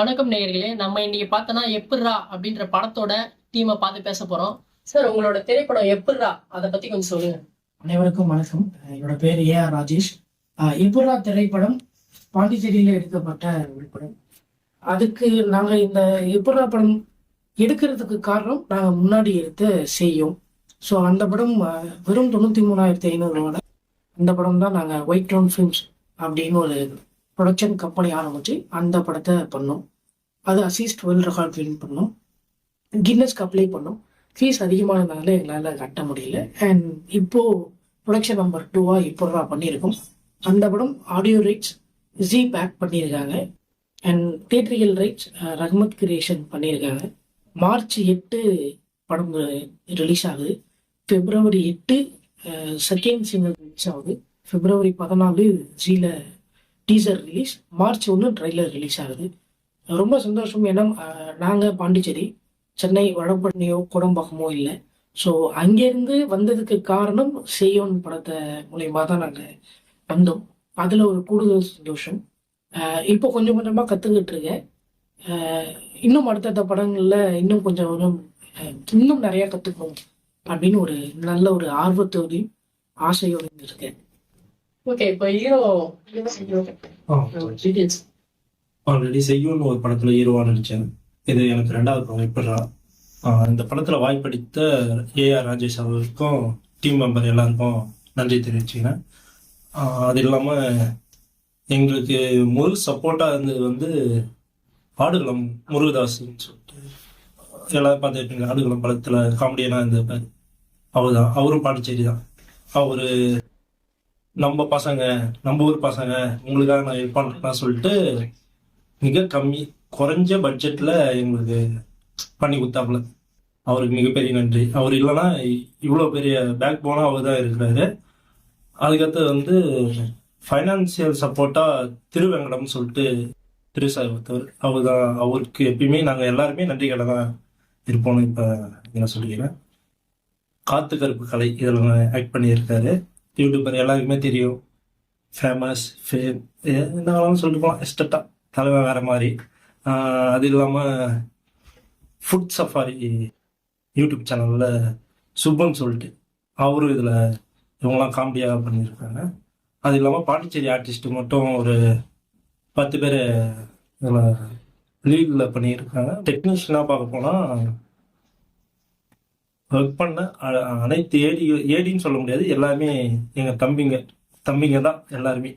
வணக்கம் நேயர்களே நம்ம இன்னைக்கு பார்த்தோன்னா எப்புட்ரா அப்படின்ற படத்தோட டீமை பார்த்து பேச போறோம். சார் உங்களோட திரைப்படம் எப்புட்ரா அதை பத்தி கொஞ்சம் சொல்லுங்க. அனைவருக்கும் வணக்கம். என்னோட பேர் ஏ ஆர் ராஜேஷ். ஆஹ் திரைப்படம்? பாண்டிச்சேரியில எடுக்கப்பட்ட ஒரு படம். அதுக்கு நாங்க இந்த எப்பிட்ரா படம் எடுக்கிறதுக்கு காரணம் நாங்க முன்னாடி எடுத்து செய்யும். ஸோ அந்த படம் வெறும் தொண்ணூத்தி மூணாயிரத்தி ஐநூறுவாட அந்த படம் தான் நாங்க ஒயிட் டவுன் ஃபிலிம்ஸ் அப்படின்னு ஒரு ப்ரொடக்ஷன் கம்பெனி ஆரம்பிச்சு அந்த படத்தை பண்ணோம். அது அசிஸ்ட் வேர்ல்ட் ரெக்கார்ட் வின் பண்ணோம். கின்னஸ்க்கு அப்ளை பண்ணோம். ஃபீஸ் அதிகமானதுனால எங்களால் கட்ட முடியல. அண்ட் இப்போது ப்ரொடக்ஷன் நம்பர் டூவா இப்போ ரூபா பண்ணியிருக்கோம். அந்த படம் ஆடியோ ரைட்ஸ் ஜி பேக் பண்ணியிருக்காங்க and theatrical rights Rahmath creation பண்ணியிருக்காங்க. மார்ச் எட்டு படம் ரிலீஸ் ஆகுது. பிப்ரவரி எட்டு செகண்ட் சிங்கிள் ரிலீஸ் ஆகுது. பிப்ரவரி பதினாலு ஜியில் டீசர் ரிலீஸ் மார்ச் ஒன்று ட்ரைலர் ரிலீஸ் ஆகுது. ரொம்ப சந்தோஷம். ஏன்னா நாங்கள் பாண்டிச்சேரி சென்னை வடபழனியோ குடம்பாக்கமோ இல்லை. ஸோ அங்கேருந்து வந்ததுக்கு காரணம் செய்யோன் படத்தை மூலயமா தான் நாங்கள் வந்தோம். அதில் ஒரு கூடுதல் சந்தோஷம். இப்போ கொஞ்சம் கொஞ்சமாக கற்றுக்கிட்டு இருக்கேன். இன்னும் அடுத்தடுத்த படங்களில் இன்னும் கொஞ்சம் கொஞ்சம் இன்னும் நிறையா கற்றுக்கணும் அப்படின்னு ஒரு நல்ல ஒரு ஆர்வத்தோடையும் ஆசையோடையும் இருக்கேன். ஓகே இப்போ ஹீரோ டீடைல்ஸ் ஆல்ரெடி செய்யும்னு ஒரு படத்துல ஹீரோவா நடிச்சேன் இது எனக்கு ரெண்டாவது படம் எப்படா இந்த படத்துல வாய்ப்பளித்த ஏஆர் ராஜேஷ் அவருக்கும் டீம் மெம்பர் எல்லாருக்கும் நன்றி தெரிவிச்சுக்கிறேன் அது இல்லாம எங்களுக்கு முழு சப்போர்ட்டா இருந்தது வந்து ஆடுகளம் முருகதாஸ்ன்னு சொல்லிட்டு. எல்லாரும் பார்த்துருப்பீங்க ஆடுகளம் படத்துல காமெடியனா இருந்திருப்பாரு. அவர் தான் அவரும் பாண்டிச்சேரி தான் அவரு நம்ம பசங்க நம்ம ஊர் பசங்க உங்களுக்காக நான் ஹெல்ப் பண்றேன்னு சொல்லிட்டு மிக கம்மி குறைஞ்ச பட்ஜெட்ல எங்களுக்கு பண்ணி கொடுத்தாப்புல. அவருக்கு மிகப்பெரிய நன்றி. அவர் இல்லைன்னா இவ்வளோ பெரிய பேக் போனா அவர் தான் இருக்கிறாரு. அதுக்கடுத்து வந்து ஃபைனான்சியல் சப்போர்ட்டா திருவெங்கடம் சொல்லிட்டு திரு சார் ஒருத்தவர் அவர் தான் அவருக்கு எப்பயுமே நாங்கள் எல்லாருமே நன்றி கடை இருப்போம்னு இப்போ நான் சொல்லிக்கிறேன். காத்து கருப்பு கலை இதில் ஆக்ட் பண்ணியிருக்காரு. யூடியூபர் எல்லாருக்குமே தெரியும். ஃபேமஸ் ஃபேம் என்ன வேணாலும் சொல்லிட்டு போகலாம் எஸ்டட்டாக தலைவன் வேற மாதிரி. அது இல்லாமல் ஃபுட் சஃபாரி யூடியூப் சேனலில் சுப்பன் சொல்லிட்டு அவரும் இதில் இவங்களாம் காமெடியாக பண்ணியிருக்காங்க. அது இல்லாமல் பாண்டிச்சேரி ஆர்டிஸ்ட்டு மட்டும் ஒரு பத்து பேர் இதில் லீடில் பண்ணியிருக்காங்க. டெக்னீஷியனாக பார்க்க போனால் ஒர்க் பண்ண அனைத்து ஏடி ஏடின்னு சொல்ல முடியாது. எல்லாமே எங்கள் தம்பிங்க தம்பிங்க தான் எல்லாருமே.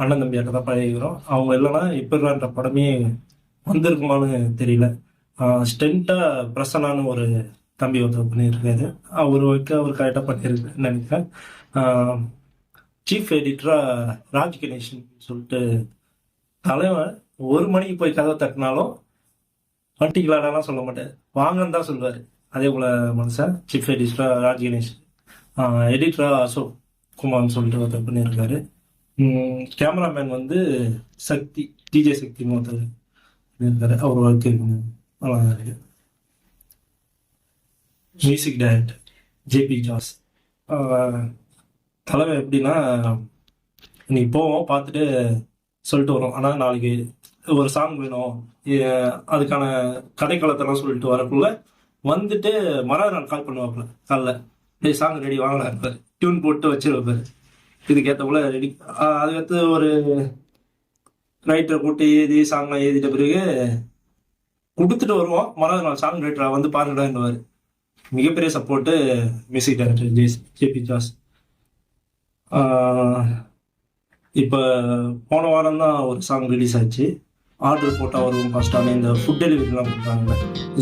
அண்ணன் தம்பியாக தான் பழகிக்கிறோம். அவங்க இல்லைன்னா எப்படின்ற படமே வந்திருக்குமான்னு தெரியல. ஸ்டென்ட்டாக பிரசன்னான்னு ஒரு தம்பி ஒருத்தர் பண்ணியிருக்காரு. அவர் ஒர்க்கு அவர் கரெக்டாக பண்ணியிருக்காருன்னு நினைக்கிறேன். சீஃப் எடிட்டராக ராஜ் கணேஷன் சொல்லிட்டு தலைவன் ஒரு மணிக்கு போய் கதை தட்டினாலும் வண்டிக்கலாடலாம் சொல்ல மாட்டார். வாங்கன்னு தான் சொல்லுவார். அதே போல் மனுஷன் சீஃப் எடிட்டராக ராஜ் கணேஷ் எடிட்டராக அசோக் குமார்னு சொல்லிட்டு ஒருத்தர் பண்ணியிருக்காரு. கேமராமேன் வந்து சக்தி டிஜே சக்தின்னு ஒருத்தர் இருக்காரு அவர் ஒர்க் நல்லா இருக்கு. மியூசிக் டைரக்டர் ஜேபி ஜாஸ் தலைவர் எப்படின்னா இன்னைக்கு போவோம் பார்த்துட்டு சொல்லிட்டு வரோம். ஆனால் நாளைக்கு ஒரு சாங் வேணும். அதுக்கான கதைக்களத்தெல்லாம் சொல்லிட்டு வரக்குள்ள வந்துட்டு மறாவது நாள் கால் பண்ணுவாப்புல காலைல. டேய் சாங் ரெடி வாங்கலாம் இருப்பார் டியூன் போட்டு வச்சிருப்பார் இதுக்கேற்ற போல ரெடி அதுக்கடுத்து ஒரு ரைட்டரை போட்டு எழுதி சாங்லாம் எழுதிட்ட பிறகு கொடுத்துட்டு வருவோம். மறாவது நாள் சாங் ரைட்டரா வந்து பாருங்கடான்னுவார் மிகப்பெரிய support music director J JB Jaz. இப்போ போன வாரம் தான் ஒரு சாங் ரிலீஸ் ஆச்சு. ஆர்டர் போட்டால் வரும் ஃபஸ்ட்டான இந்த ஃபுட் டெலிவரிலாம் பண்ணுறாங்க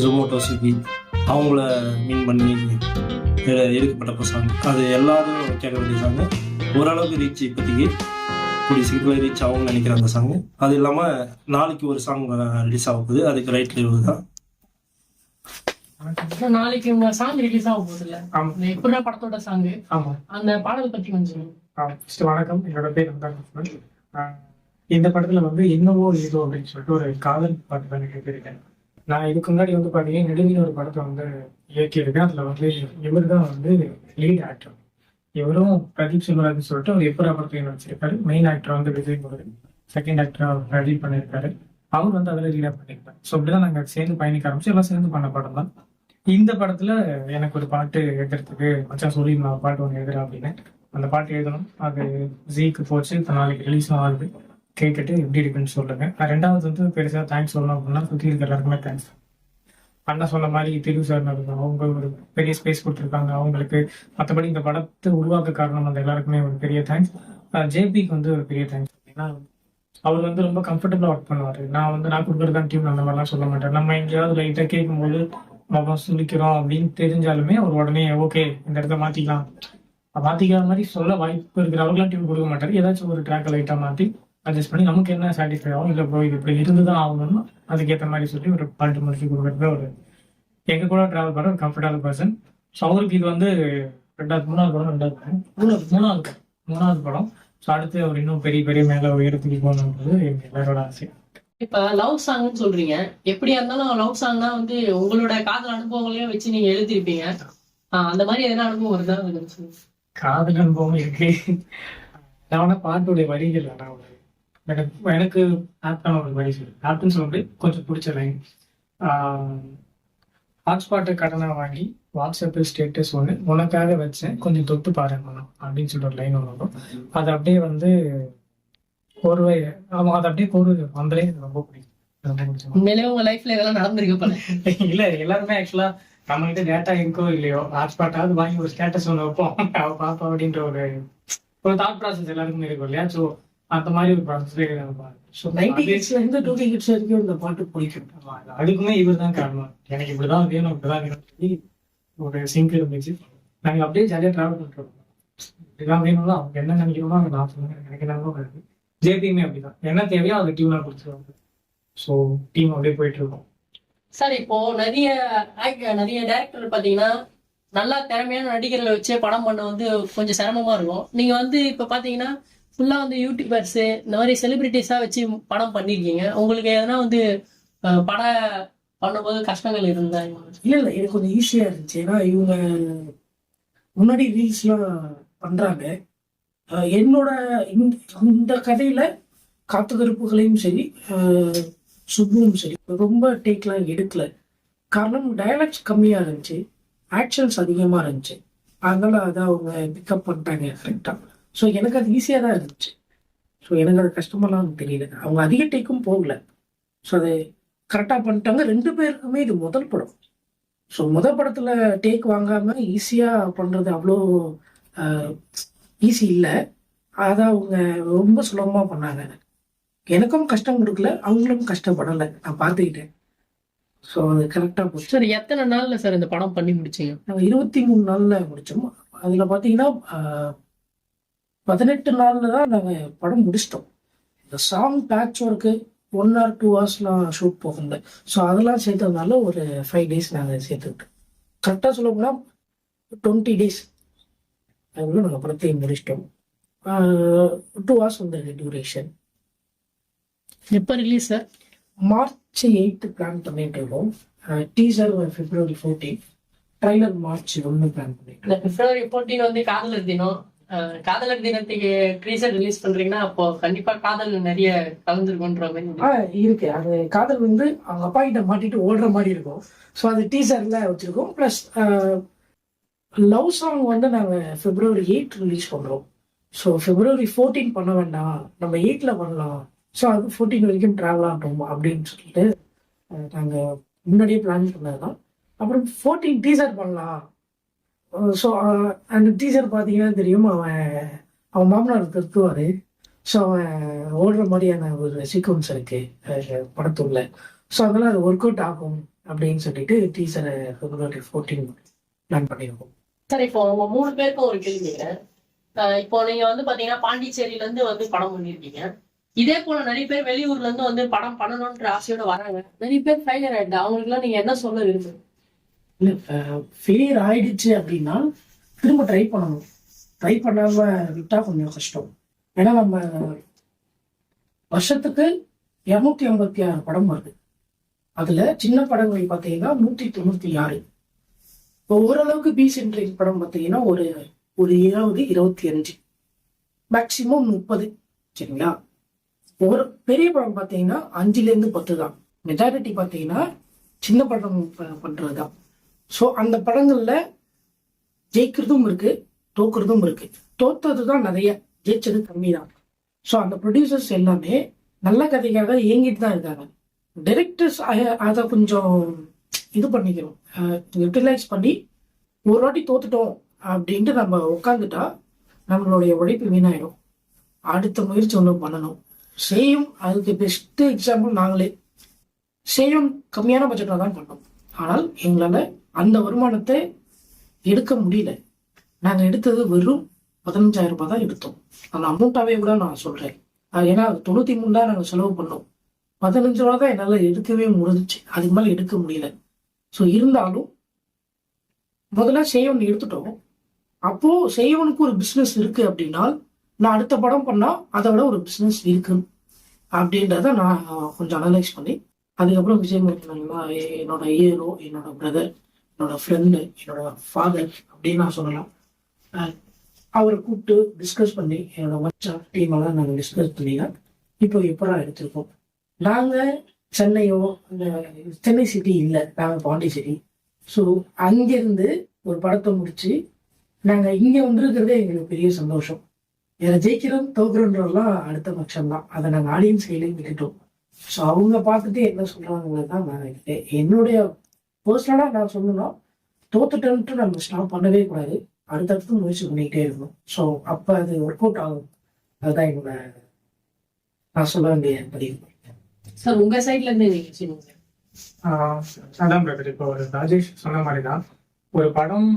ஜொமோட்டோ ஸ்விக்கி அவங்கள மீன் பண்ணி எடுக்கப்பட்ட சாங் அது எல்லாரும் கேட்க வேண்டிய சாங் ஓரளவுக்கு ரீச் இப்போதைக்கு. கூடிய சீக்கிரம் ரீச் ஆகும்னு நினைக்கிறேன் அந்த சாங் அது இல்லாமல் நாளைக்கு ஒரு சாங் ரிலீஸ் ஆக போகுது. அதுக்கு ரைட் லிவ் தான். நாளைக்கு உங்க சாங் ரிலீஸ் ஆக போகுது இல்ல? ஆமா. இந்த எப்புட்ரா படத்தோட சாங் ஆமா. அந்த பாடல் பத்தி கொஞ்சம் ஃபர்ஸ்ட் வணக்கம். என்னோட பேர் வந்து இந்த படத்துல வந்து என்னவோ ஏதோ அப்படின்னு சொல்லிட்டு ஒரு காதல் பாட்டு தான் கேட்டிருக்கேன். நான் இதுக்கு முன்னாடி வந்து பார்த்தீங்கன்னா நெடுங்கின ஒரு படத்தை வந்து இயக்கியிருக்கேன். அதில் வந்து இவர் தான் வந்து லீட் ஆக்டர் இவரும் பிரதீப் செல்வராஜ் சொல்லிட்டு அவர் எப்பரா படத்தையும் நடிச்சிருக்காரு. மெயின் ஆக்டர் வந்து விஜய் முருகன் செகண்ட் ஆக்டர் அவர் பண்ணியிருக்காரு. அவர் வந்து அதில் லீடாக பண்ணியிருக்காரு. ஸோ அப்படிதான் நாங்கள் சேர்ந்து பயணிக்க ஆரம்பிச்சு எல்லாம் சேர்ந்து பண்ண படம் தான். இந்த படத்துல எனக்கு ஒரு பாட்டு எழுதுறதுக்கு மச்சான் சொல்லி நான் பாட்டு ஒன்று எழுதுறேன் அப்படின்னு. அந்த பாட்டு எழுதணும். அது ஜீக்கு போச்சு. நாளைக்கு ரிலீஸும் ஆகுது. கேட்டுட்டு எப்படி இருக்குன்னு சொல்லுங்க. ரெண்டாவது வந்து பெருசா தேங்க்ஸ் சொல்லணும் அப்படின்னா சுற்றி இருக்க எல்லாருக்குமே தேங்க்ஸ் அண்ணா சொன்ன மாதிரி திரு சார் இருக்காங்க. அவங்க ஒரு பெரிய ஸ்பேஸ் கொடுத்துருக்காங்க. அவங்களுக்கு மற்றபடி இந்த படத்தை உருவாக்க காரணம் அந்த எல்லாருக்குமே ஒரு பெரிய தேங்க்ஸ் ஜேபிக்கு வந்து ஒரு பெரிய தேங்க்ஸ் ஏன்னா அவர் வந்து ரொம்ப கம்ஃபர்டபுளாக ஒர்க் பண்ணுவார். நான் வந்து நான் கொடுக்குறதான் டீம் அந்த மாதிரிலாம் சொல்ல மாட்டேன். நம்ம எங்கேயாவது லைட்டாக கேட்கும்போது முகம் சுழிக்கிறோம் அப்படின்னு தெரிஞ்சாலுமே அவர் உடனே ஓகே இந்த இடத்த மாற்றிக்கலாம் மாற்றிக்கிற மாதிரி சொல்ல வாய்ப்பு இருக்கிற அவர்களாம் டீம் கொடுக்க மாட்டார். ஏதாச்சும் ஒரு ட்ராக்கை லைட்டாக மாற்றி அட்ஜஸ்ட் பண்ணி நமக்கு என்ன சாட்டிஸ்ஃபை ஆகும்? இல்லை ப்ரோ இது இப்படி இருந்து தான் ஆகணும்னு அதுக்கேற்ற மாதிரி சொல்லி ஒரு பாட்டு முடிச்சு கொடுக்குறது ஒரு எங்க கூட ட்ராவல் பண்ண ஒரு கம்ஃபர்டபுள் பர்சன் ஸோ அவருக்கு இது வந்து ரெண்டாவது மூணாவது படம் ரெண்டாவது படம். மூணாவது மூணாவது மூணாவது படம். ஸோ அடுத்து அவர் இன்னும் பெரிய பெரிய மேலே உயரத்துக்கு போகணுன்றது எங்க எல்லாரோட ஆசை. இப்ப லவ் சாங்னு சொல்றீங்க. எப்படியா இருந்தாலும் லவ் சாங்னா வந்து உங்களோட காதல் அனுபவங்களையும் வச்சு நீங்க எழுதிருப்பீங்க அந்த மாதிரி எதனா அனுபவம் சொல்லுங்க. காதல் அனுபவம் இருக்கு. நான் பாட்டுடைய வரிகள் வேணா ஒரு எனக்கு எனக்கு ஆப்டான ஒரு சொல்லு. ஆப்டுன்னு சொல்ல முடியாது கொஞ்சம் பிடிச்ச லைன் ஹாட்ஸ்பாட்டை கடனை வாங்கி வாட்ஸ்அப்பில் ஸ்டேட்டஸ் ஒன்று உனக்காக வச்சேன் கொஞ்சம் தொட்டு பாருங்க அப்படின்னு சொல்லிட்டு ஒரு லைன் ஒன்று வரும். அது அப்படியே வந்து கோர்வை ஆமாம் அது அப்படியே கோர்வை அந்த லைன் ரொம்ப பிடிக்கும். உண்மையிலேயே உங்க லைஃப்ல இதெல்லாம் நடந்திருக்கு போல. இல்ல எல்லாருமே ஆக்சுவலா நம்ம கிட்ட டேட்டா இருக்கோ இல்லையோ ஹாட்ஸ்பாட்டாவது வாங்கி ஒரு ஸ்டேட்டஸ் ஒன்று வைப்போம். அவ பாப்பா அப்படின்ற ஒரு ஒரு தாட் ப்ராசஸ் எல்லாருக்குமே இருக்கும் இல்லையா? ஸோ அந்த மாதிரி ஒரு ப்ராசஸ் நைன்டி கிட்ஸ்ல இருந்து டூ கிட்ஸ் வரைக்கும் இந்த பாட்டு பிடிக்கும் அதுக்குமே இவர் தான் காரணம். எனக்கு இப்படிதான் வேணும் இப்படிதான் வேணும் ஒரு சிங்கிள் இருந்துச்சு நாங்க அப்படியே ஜாலியா டிராவல் பண்றோம் இப்படிதான் வேணும்னா அவங்க என்ன நினைக்கிறோமோ அவங்க நான் சொல்லுங்க எனக்கு என்னமோ வருது. ஜேபியுமே அப்படிதான். என்ன தேவையோ அதை டியூனா கொடுத்துருவாங்க. ஸோ டீம் அப்படியே போயிட்டு இருக்கோம். சார் இப்போ நிறைய நிறைய டேரக்டர் பாத்தீங்கன்னா நல்லா திறமையான நடிகர்களை வச்சு படம் பண்ண வந்து கொஞ்சம் சிரமமா இருக்கும். நீங்க வந்து இப்ப பாத்தீங்கன்னா ஃபுல்லாக வந்து யூடியூபர்ஸு இந்த மாதிரி செலிபிரிட்டிஸாக வச்சு படம் பண்ணியிருக்கீங்க உங்களுக்கு எதனா வந்து படம் பண்ணும்போது கஷ்டங்கள் இருந்தா இல்லை இல்லை எனக்கு கொஞ்சம் ஈஸியாக இருந்துச்சு. ஏன்னா இவங்க முன்னாடி ரீல்ஸ்லாம் பண்ணுறாங்க என்னோட இந்த- இந்த கதையில் காத்து கருப்புகளையும் சரி அஹ் சுப்புவும் சரி ரொம்ப டேக்லாம் எடுக்கல. காரணம் டயலாக்ஸ் கம்மியாக இருந்துச்சு. ஆக்ஷன்ஸ் அதிகமாக இருந்துச்சு. அதனால அதை அவங்க பிக்கப் பண்ணிட்டாங்க கரெக்டாக ஸோ எனக்கு அது ஈஸியாக தான் இருந்துச்சு. ஸோ எனக்கு அது கஷ்டமெல்லாம் தெரியல. அவங்க அதிக டேக்கும் போகல. ஸோ அதை கரெக்டாக பண்ணிட்டாங்க. ரெண்டு பேருக்குமே இது முதல் படம். ஸோ முதல் படத்தில் டேக் வாங்காமல் ஈஸியாக பண்ணுறது அவ்வளோ ஈஸி இல்லை. அதை அவங்க ரொம்ப சுலபமாக பண்ணாங்க. எனக்கும் கஷ்டம் கொடுக்கல. அவங்களும் கஷ்டப்படலை. நான் பார்த்துக்கிட்டேன். ஸோ அது கரெக்டாக போச்சு. சார் எத்தனை நாள்ல சார் இந்த படம் பண்ணி முடிச்சீங்க? நாங்கள் இருபத்தி மூணு நாளில் முடித்தோம் அதில் பார்த்தீங்கன்னா பதினெட்டு நாளில் தான் நாங்கள் படம் முடிச்சிட்டோம். இந்த song patch work one or two ஹவர்ஸ்லாம் shoot போகல ஸோ அதெல்லாம் சேர்த்ததுனால ஒரு ஃபைவ் டேஸ் நாங்கள் சேர்த்துக்கிட்டோம். கரெக்டாக சொல்ல போனால் டுவெண்ட்டி டேஸ் அதுக்குள்ள நாங்கள் படத்தை முடிச்சிட்டோம். டூ ஹவர்ஸ் வந்து டியூரேஷன் எப்ப release sir March eighth plan பண்ணிட்டு இருக்கோம். Teaser February fourteen trailer March ஒன்று பிளான் பண்ணிட்டு பிப்ரவரி 14 வந்து காதலர் தினம். காதலர் தினத்துக்கு ட்ரீசர் ரிலீஸ் பண்றீங்கன்னா அப்போ கண்டிப்பா காதல் நிறைய கலந்துருக்குன்ற மாதிரி இருக்கு. அது காதல் வந்து அவங்க அப்பா கிட்ட மாட்டிட்டு ஓடுற மாதிரி இருக்கும். ஸோ அது டீசர்ல வச்சிருக்கோம். ப்ளஸ் லவ் சாங் வந்து நாங்கள் பிப்ரவரி எயிட் ரிலீஸ் பண்ணுறோம் ஸோ பிப்ரவரி ஃபோர்டீன் பண்ண வேண்டாம். நம்ம எயிட்ல பண்ணலாம். ஸோ அது ஃபோர்டீன் வரைக்கும் ட்ராவல் ஆகட்டும் அப்படின்னு சொல்லிட்டு நாங்கள் முன்னாடியே பிளான் பண்ணதுதான். அப்புறம் ஃபோர்டீன் டீசர் பண்ணலாம். ஸோ அந்த டீச்சர் பார்த்தீங்கன்னா தெரியும் அவன் அவன் மாமனார் திருத்துவார் ஸோ அவன் ஓடுற மாதிரியான ஒரு சீக்வன்ஸ் இருக்கு படத்துள்ள ஸோ அதெல்லாம் அது ஒர்க் அவுட் ஆகும் அப்படின்னு சொல்லிட்டு டீச்சரை பிப்ரவரி ஃபோர்டீன் பிளான் பண்ணியிருக்கோம் சார் இப்போ உங்க மூணு பேருக்கும் ஒரு கேள்வி. இப்போ நீங்க வந்து பாத்தீங்கன்னா பாண்டிச்சேரியில இருந்து வந்து படம் பண்ணிருக்கீங்க இதே போல நிறைய பேர் வெளியூர்ல இருந்து வந்து படம் பண்ணணும்ன்ற ஆசையோட வராங்க. நிறைய பேர் ஃபெயிலியர் ஆயிட்டா அவங்களுக்கு எல்லாம் நீங்க என்ன சொல்ல விரும்புறீங்க? இல்லை ஃபெயிலியர் ஆயிடுச்சு அப்படின்னா திரும்ப ட்ரை பண்ணணும். ட்ரை பண்ணாம விட்டா கொஞ்சம் கஷ்டம். ஏன்னா நம்ம வருஷத்துக்கு இரநூத்தி ஐம்பத்தி ஆறு படம் வருது. அதுல சின்ன படங்கள் பார்த்தீங்கன்னா நூற்றி தொண்ணூற்றி ஆறு. இப்போ ஓரளவுக்கு பி சென்ட்ரிங் படம் பார்த்தீங்கன்னா ஒரு ஒரு இருபது இருபத்தி அஞ்சு. மேக்சிமம் முப்பது சரிங்களா? ஒரு பெரிய படம் பார்த்தீங்கன்னா அஞ்சுலேருந்து பத்து தான் மெஜாரிட்டி பார்த்தீங்கன்னா சின்ன படம் பண்றது தான் ஸோ அந்த படங்களில் ஜெயிக்கிறதும் இருக்கு தோக்குறதும் இருக்கு. தோத்தது தான் நிறைய ஜெயிச்சது கம்மி தான் ஸோ அந்த ப்ரொடியூசர்ஸ் எல்லாமே நல்ல கதைக்காக இயங்கிட்டு தான் இருக்காங்க. டைரக்டர்ஸ் அதை கொஞ்சம் இது பண்ணிக்கிறோம். யூட்டிலைஸ் பண்ணி ஒரு வாட்டி தோத்துட்டோம் அப்படின்ட்டு நம்ம உட்காந்துட்டா நம்மளுடைய உழைப்பு வீணாயிடும் அடுத்த முயற்சி ஒன்று பண்ணணும். செய்யும் அதுக்கு பெஸ்ட்டு எக்ஸாம்பிள் நாங்களே. செய்யும் கம்மியான பட்ஜெட்டில் தான் பண்ணோம். ஆனால் எங்களால் அந்த வருமானத்தை எடுக்க முடியல. நாங்கள் எடுத்தது வெறும் பதினஞ்சாயிரம் ரூபாய் தான் எடுத்தோம். அந்த அமௌண்ட்டாகவே கூட நான் சொல்கிறேன் ஏன்னா அது தொண்ணூற்றி மூணு தான் நாங்கள் செலவு பண்ணோம். பதினஞ்சு ரூபா தான் என்னால் எடுக்கவே முடிஞ்சிச்சு. அதுக்கு மேலே எடுக்க முடியல. ஸோ இருந்தாலும் முதல்ல செய்வன் எடுத்துட்டோம். அப்போ செய்வனுக்கு ஒரு பிஸ்னஸ் இருக்கு அப்படின்னா நான் அடுத்த படம் பண்ணால் அதை விட ஒரு பிஸ்னஸ் இருக்கு. அப்படின்றத நான் கொஞ்சம் அனலைஸ் பண்ணி அதுக்கப்புறம் விஜய் முருகன் என்னோட ஹீரோ என்னோட பிரதர் என்னோட ஃப்ரெண்டு என்னோட ஃபாதர் அப்படின்னு நான் சொல்லலாம். அஹ் அவரை கூப்பிட்டு டிஸ்கஸ் பண்ணி என்னோட மச்சான் டீம் எல்லாம் நாங்கள் டிஸ்கஸ் பண்ணி இப்போ எப்படா எடுத்திருக்கோம். நாங்கள் சென்னையோ இந்த சென்னை சிட்டி இல்லை நாங்கள் பாண்டிச்சேரி ஸோ அங்கேருந்து ஒரு படத்தை முடிச்சு நாங்கள் இங்கே வந்துருக்கிறதே எங்களுக்கு பெரிய சந்தோஷம். இதை ஜெயிக்கிறோம் தோக்குறோன்றதெல்லாம் அடுத்த பட்சம் தான். அதை நாங்கள் ஆடியன்ஸ் கையிலையும் விட்டுட்டோம். ஸோ அவங்க பார்த்துட்டு என்ன சொல்கிறாங்கிறது தான் நான் என்னுடைய பர்சனலாக நான் சொல்லணும்னா தோத்துட்டோன்ட்டு நம்ம ஸ்டாப் பண்ணவே கூடாது. அடுத்தடுத்து முயற்சி பண்ணிக்கிட்டே இருக்கணும். ஸோ அப்போ அது ஒர்க் அவுட் ஆகும். அதுதான் என்னோட நான் சொல்ல வேண்டிய பதிவு. சார் உங்க சைட்ல இருந்து நீங்க சொல்லுங்க. ஆஹ் அதான் பிரதர் இப்போ ஒரு ராஜேஷ் சொன்ன மாதிரி தான் ஒரு படம்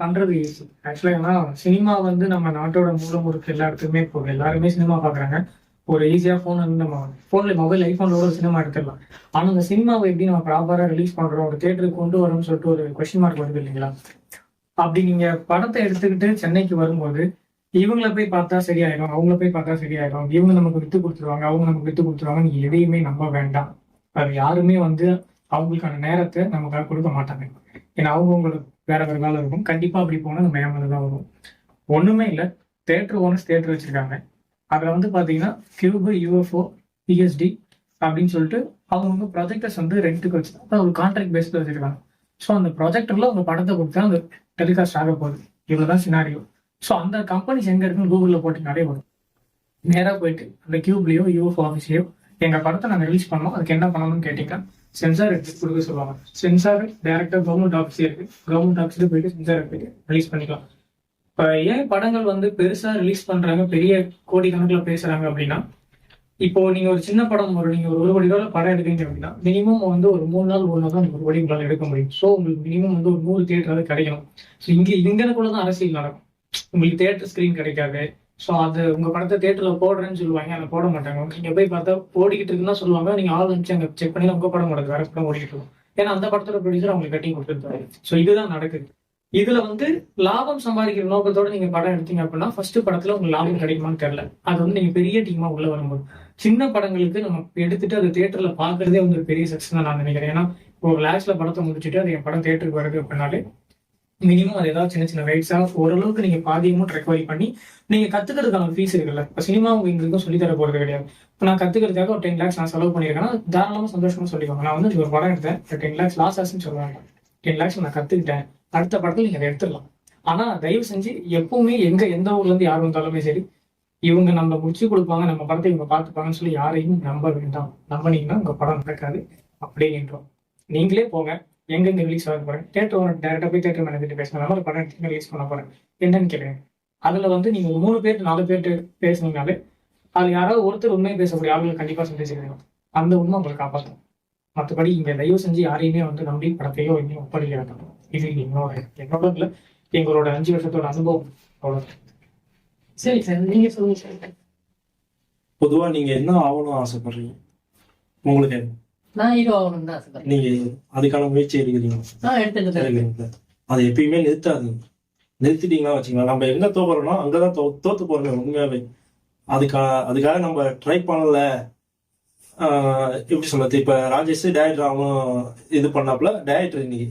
பண்றது ஈஸி ஆக்சுவலா ஏன்னா சினிமா வந்து நம்ம நாட்டோட மூலம் இருக்கு எல்லா இடத்துக்குமே இப்போ எல்லாருமே சினிமா பாக்குறாங்க ஒரு ஈஸியா போன் வந்து நம்ம போன்ல மொபைல் ஐபோன்ல ஒரு சினிமா எடுத்துடலாம். ஆனா அந்த சினிமாவை எப்படி நம்ம ப்ராப்பரா ரிலீஸ் பண்றோம் ஒரு தேட்டருக்கு கொண்டு வரோம்னு சொல்லிட்டு ஒரு கொஸ்டின் மார்க் வருது இல்லைங்களா? அப்படி நீங்க படத்தை எடுத்துக்கிட்டு சென்னைக்கு வரும்போது இவங்கள போய் பார்த்தா சரியாயிடும் அவங்கள போய் பார்த்தா சரியாயிடும் இவங்க நமக்கு வித்து கொடுத்துருவாங்க அவங்க நமக்கு வித்து கொடுத்துருவாங்க நீங்க எதையுமே நம்ப வேண்டாம். அது யாருமே வந்து அவங்களுக்கான நேரத்தை நமக்காக கொடுக்க மாட்டாங்க. ஏன்னா அவங்கவுங்களுக்கு வேற வேற வேலை இருக்கும். கண்டிப்பா அப்படி போனா நம்ம ஏமாந்து தான் வரும் ஒண்ணுமே இல்லை. தேட்டர் ஓனர்ஸ் தேட்டர் வச்சிருக்காங்க. அதில் வந்து பார்த்தீங்கன்னா கியூபு யூஎஃப்ஓ பிஎஸ்டி அப்படின்னு சொல்லிட்டு அவங்கவுங்க ப்ராஜெக்டர்ஸ் வந்து ரெண்ட்டுக்கு வச்சு அதாவது ஒரு கான்ட்ராக்ட் பேஸில் வச்சுருக்காங்க. ஸோ அந்த ப்ராஜெக்டர்ல அவங்க படத்தை கொடுத்தா அந்த டெலிகாஸ்ட் ஆக போகுது. இவ்வளோ தான் சினாரியோ ஸோ அந்த கம்பெனிஸ் எங்கே இருக்குன்னு கூகுளில் போட்டீங்கன்னாலே வரும். நேராக போயிட்டு அந்த கியூப்லேயோ யூஎஃப்ஓ ஆஃபீஸ்லயோ எங்கள் படத்தை நாங்கள் ரிலீஸ் பண்ணோம் அதுக்கு என்ன பண்ணணும்னு கேட்டிங்கன்னா சென்சார் எடுத்து கொடுக்க சொல்லுவாங்க. சென்சார் டைரக்டா கவர்மெண்ட் ஆஃபீஸே இருக்குது கவர்மெண்ட் ஆஃபீஸில் போயிட்டு சென்சார் போயிட்டு ரிலீஸ் பண்ணிக்கலாம். இப்போ ஏன் படங்கள் வந்து பெருசா ரிலீஸ் பண்றாங்க? பெரிய கோடி கணக்குல பேசுறாங்க அப்படின்னா இப்போ நீங்க ஒரு சின்ன படம் ஒரு நீங்க ஒரு ஒரு கோடி ரூபாய் படம் எடுக்கிறீங்க அப்படின்னா மினிமம் வந்து ஒரு மூணு நாள் ஒரு நாள் தான் ஒரு கோடி உங்களால் எடுக்க முடியும். ஸோ உங்களுக்கு மினிமம் வந்து ஒரு நூறு தேட்டர் கிடைக்கணும். ஸோ இங்க இங்கனக்குள்ள தான் அரசியல் நடக்கும். உங்களுக்கு தேட்டர் ஸ்கிரீன் கிடைக்காது. ஸோ அது உங்க படத்தை தேட்டர்ல போடுறேன்னு சொல்லுவாங்க அதை போட மாட்டாங்க. நீங்க போய் பார்த்தா ஓடிக்கிட்டு இருக்குன்னா சொல்லுவாங்க நீங்க ஆள் அனுப்பிச்சு அங்கே செக் பண்ணி உங்க படம் ஓடுது வேற படம் ஓடிக்கிட்டு இருக்கும். ஏன்னா அந்த படத்தோட ப்ரொடியூசர் அவங்களுக்கு கட்டிங் கொடுத்துருப்பாரு ஸோ இதுதான் நடக்குது. இதுல வந்து லாபம் சம்பாதிக்கிற நோக்கத்தோட நீங்க படம் எடுத்தீங்க அப்படின்னா ஃபர்ஸ்ட் படத்துல உங்களுக்கு லாபம் கிடைக்குமான்னு தெரியல. அது வந்து நீங்க பெரிய டீமா உள்ள வரும்போது. சின்ன படங்களுக்கு நம்ம எடுத்துட்டு அது தியேட்டர்ல பாக்குறதே வந்து ஒரு பெரிய சக்சஸ் தான் நான் நினைக்கிறேன். ஏன்னா ஒரு லாஸ்ட்ல படத்தை முடிச்சுட்டு அது என் படம் தியேட்டருக்கு வருது அப்படின்னாலே மினிமம் அது ஏதாவது சின்ன சின்ன வெயிட்ஸாக ஓரளவுக்கு நீங்கள் பாதி அமௌண்ட் ரெக்கவரி பண்ணி நீங்கள் கற்றுக்கிறதுக்கான ஃபீஸ் இருக்குல்ல. இப்போ சினிமா எங்களுக்கும் சொல்லி தர கிடையாது. இப்போ நான் கற்றுக்கிறதுக்காக ஒரு டென் லேக்ஸ் நான் செலவு பண்ணியிருக்கேன்னா தாராளமாக சந்தோஷமாக சொல்லிக்கோங்க. நான் வந்து ஒரு படம் எடுத்தேன். டென் லேக்ஸ் லாஸ் ஆச்சுன்னு சொல்லுவாங்க. டென் லேக்ஸ் நான் கற்றுக்கிட்டேன் அடுத்த படத்துல நீங்க அதை எடுத்துடலாம். ஆனா தயவு செஞ்சு எப்பவுமே எங்க எந்த ஊர்ல இருந்து யார் வந்தாலுமே சரி இவங்க நம்ம முடிச்சு கொடுப்பாங்க நம்ம படத்தை இவங்க பார்த்துப்பாங்கன்னு சொல்லி யாரையும் நம்ப வேண்டாம். நம்பினீங்கன்னா உங்க படம் நடக்காது அப்படின்றோம் நீங்களே போங்க. எங்கெங்க ரிலீஸ் ஆக போறேன்? தேட்டர் ஓனர் டேரக்டா போய் தேட்டர் மேனேஜர் பேசுங்க. நம்ம ஒரு படம் எடுத்து ரிலீஸ் பண்ண போறேன். என்னன்னு கேளுங்க. அதுல வந்து நீங்க ஒரு மூணு பேர் நாலு பேர்ட்டு பேசுனீங்கனாலே அது யாராவது ஒருத்தர் உண்மையை பேசக்கூடிய ஆளுகள் கண்டிப்பா சந்திச்சிருக்கீங்க அந்த உண்மை உங்களை காப்பாற்றும் மற்றபடி இங்க தயவு செஞ்சு யாரையுமே வந்து நம்பி படத்தையோ இன்னும் ஒப்படைக்க வேண்டாம். இது என்னோட என்னோட இல்ல எங்களோட அஞ்சு வருஷத்தோட அனுபவம். அவ்வளவு சரி சார் நீங்க சொல்லுங்க சார். பொதுவா நீங்க என்ன ஆகணும் ஆசைப்படுறீங்க? உங்களுக்கு நான் ஹீரோ ஆகணும்னு தான் ஆசைப்படுறேன். நீங்க அதுக்கான முயற்சி எடுக்கிறீங்க நான். எடுக்கிறீங்க அதை எப்பயுமே நிறுத்தாதீங்க. நிறுத்திட்டீங்கன்னா வச்சுக்கலாம் நம்ம எங்க தோக்குறோம்னா அங்கதான் தோ தோத்து போறோம் உண்மையாவே. அதுக்கா அதுக்காக நம்ம ட்ரை பண்ணல. ஆஹ் எப்படி சொல்றது? இப்ப ராஜேஷ் டேரக்டர் அவனும் இது பண்ணாப்புல டேரக்டர் இன்னைக்கு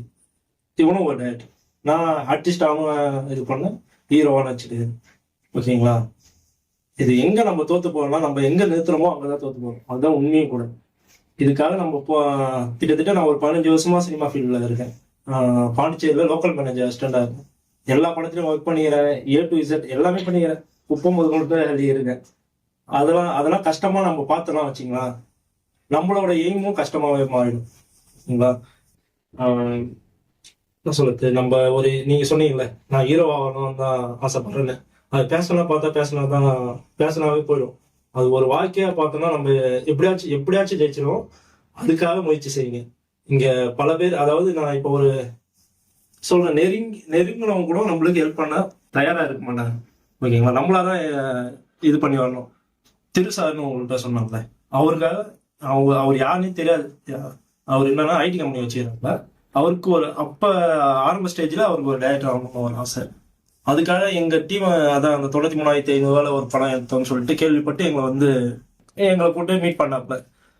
இவனும் ஒரு டேரக்டர் நான் ஆர்டிஸ்ட் அவனும் இது பண்ண ஹீரோவான வச்சுட்டு ஓகேங்களா? இது எங்க நம்ம தோத்து போறோம்னா நம்ம எங்க நிறுத்துறோமோ அங்கதான் தோத்து போறோம். அதுதான் உண்மையும் கூட. இதுக்காக நம்ம இப்போ கிட்டத்தட்ட நான் ஒரு பதினஞ்சு வருஷமா சினிமா ஃபீல்டில் இருக்கேன். ஆஹ் பாண்டிச்சேரியில் லோக்கல் மேனேஜர் அசிஸ்டண்டாக இருக்கேன். எல்லா படத்துலையும் ஒர்க் பண்ணிக்கிறேன். ஏ டு இசட் எல்லாமே பண்ணிக்கிறேன். உப்பு முதல் கொண்டு எழுதியிருக்கேன் அதெல்லாம் அதெல்லாம் கஷ்டமா நம்ம பார்த்தோம்னா வச்சுங்களா நம்மளோட எய்மும் கஷ்டமாவே மாறிடும். ஆஹ் என்ன சொல்லுது நம்ம ஒரு நீங்க சொன்னீங்கல்ல நான் ஹீரோ ஆகணும் தான் ஆசைப்படுறேன்னு. அது பேசலாம் பார்த்தா பேசினா தான் பேசினாவே போயிடும். அது ஒரு வாழ்க்கையா பார்த்தோம்னா நம்ம எப்படியாச்சும் எப்படியாச்சும் ஜெயிச்சிடும் அதுக்காக முயற்சி செய்யுங்க. இங்க பல பேர் அதாவது நான் இப்போ ஒரு சொல்றேன் நெருங்கி நெருங்கினவங்க கூட நம்மளுக்கு ஹெல்ப் பண்ண தயாரா இருக்க மாட்டாங்க. ஓகேங்களா நம்மளாதான் இது பண்ணி வரணும். திருசார்னு உங்கள்கிட்ட சொன்னாங்களே அவருக்காக அவங்க அவர் யாருன்னே தெரியாது. அவர் என்னன்னா ஐடி கம்பெனி வச்சுக்கிறாங்க அவருக்கு ஒரு அப்ப ஆரம்ப ஸ்டேஜ்ல அவருக்கு ஒரு டேரக்டர் ஆகணும்னு ஒரு ஆசை. அதுக்காக எங்க டீம் அதான் அந்த தொண்ணூத்தி மூணாயிரத்தி ஐநூறுவால ஒரு படம் எடுத்தோம்னு சொல்லிட்டு கேள்விப்பட்டு எங்களை வந்து எங்களை கூட்டு மீட் பண்ணாப்ல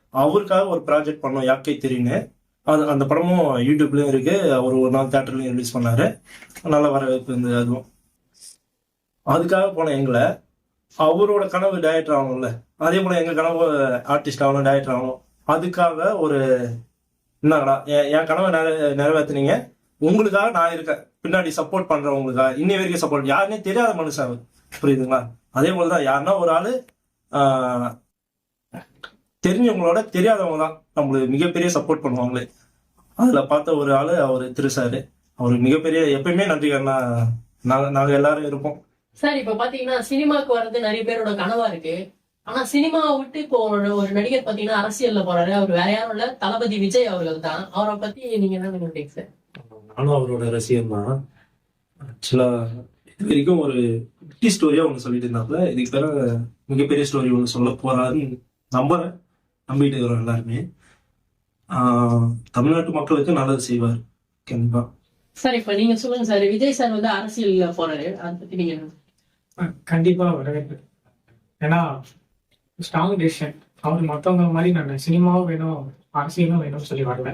அவருக்காக ஒரு ப்ராஜெக்ட் பண்ணோம் யாக்கை தெரியுன்னு. அது அந்த படமும் யூடியூப்லயும் இருக்கு. அவர் ஒரு நாள் தேட்டர்லயும் ரிலீஸ் பண்ணாரு. நல்ல வரவேற்பு இருந்தது அதுவும். அதுக்காக போன எங்களை அவரோட கனவு டைரக்டர் ஆகணும்ல. அதே போல எங்க கனவு ஆர்டிஸ்ட் ஆகணும் டைரக்டர் ஆகணும். அதுக்காக ஒரு என்னங்கடா என் என் கனவை நிறை நிறைவேத்துனீங்க. உங்களுக்காக நான் இருக்கேன். பின்னாடி சப்போர்ட் பண்றவங்களுக்காக இன்னி வரைக்கும் சப்போர்ட் யாருன்னே தெரியாத மனுஷன் புரியுதுங்களா? அதே போலதான் யாருன்னா ஒரு ஆளு ஆஹ், தெரிஞ்சவங்களோட தெரியாதவங்க தான். நம்மளுக்கு மிகப்பெரிய சப்போர்ட் பண்ணுவாங்களே. அதுல பார்த்த ஒரு ஆளு அவரு திருசாரு. அவர் மிகப்பெரிய எப்பயுமே நன்றிகரனா நாங்க நாங்க எல்லாரும் இருப்போம். சார் இப்ப பாத்தீங்கன்னா சினிமாக்கு வர்றது நிறைய பேரோட கனவா இருக்கு. ஆனா சினிமாவை விட்டு இப்போ ஒரு நடிகர் பாத்தீங்கன்னா அரசியல்ல போறாரு. அவர் வேற யாரும் இல்ல. தளபதி விஜய் அவர்கள் தான். அவரை பத்தி நீங்க என்ன நினைக்கிறீங்க சார்? நானும் அவரோட ரசிகன் தான். ஆக்சுவலா இது வரைக்கும் ஒரு குட்டி ஸ்டோரியா ஒன்று சொல்லிட்டு இருந்தாப்புல இதுக்கு பேர மிகப்பெரிய ஸ்டோரி ஒன்று சொல்ல போறாருன்னு நம்புறேன். நம்பிட்டு இருக்கிறோம் எல்லாருமே. தமிழ்நாட்டு மக்களுக்கு நல்லது செய்வார். கண்டிப்பா. சார் இப்ப நீங்க சொல்லுங்க சார். விஜய் சார் வந்து அரசியல்ல போறாரு. அதை பத்தி நீங்க கண்டிப்பா வரவேற்பு. ஏன்னா ஸ்ட்ராங் டெசிஷன் அவர் மத்தவங்க மாதிரி நான் சினிமாவும் வேணும் அரசியலும் வேணும்னு சொல்லி வரல.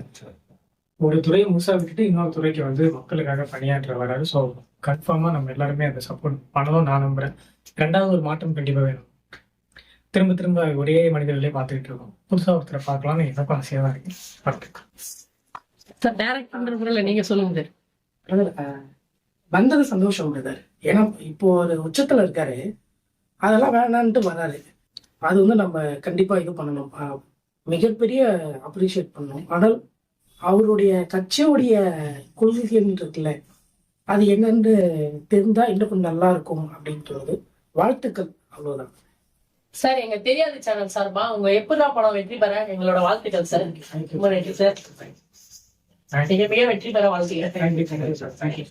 ஒரு துறையை முழுசா விட்டுட்டு இன்னொரு துறைக்கு வந்து மக்களுக்காக பணியாற்ற வராரு. ஸோ கன்ஃபார்மா நம்ம எல்லாருமே அதை சப்போர்ட் பண்ணணும் நான் நம்புறேன். ரெண்டாவது ஒரு மாற்றம் கண்டிப்பா வேணும். திரும்ப திரும்ப ஒரே மனிதர்களே பார்த்துக்கிட்டு இருக்கோம். புதுசா ஒருத்தரை பார்க்கலாம்னு எனக்கும் ஆசையா தான் இருக்கு. பார்த்துக்கலாம். சார் டேரக்டர்ன்றதுல நீங்க சொல்லுங்க வந்தது சந்தோஷம் பிரதர். ஏன்னா இப்போ ஒரு உச்சத்துல இருக்காரு. அதெல்லாம் வேணான்ட்டு வராரு. அது வந்து நம்ம கண்டிப்பா இது பண்ணணும். மிகப்பெரிய அப்ரிஷியேட் பண்ணணும். ஆனால் அவருடைய கட்சியுடைய கொள்கைகள் இருக்குல்ல அது என்னன்னு தெரிந்தா இன்னும் கொஞ்சம் நல்லா இருக்கும் அப்படின்றது வாழ்த்துக்கள் அவ்வளவுதான். சார் எங்க தெரியாத சேனல் சார்பா உங்க எப்படா படம் வெற்றி பெற எங்களோட வாழ்த்துக்கள் சார். ரொம்ப நன்றி சார். மிக மிக வெற்றி பெற வாழ்த்துக்கள்.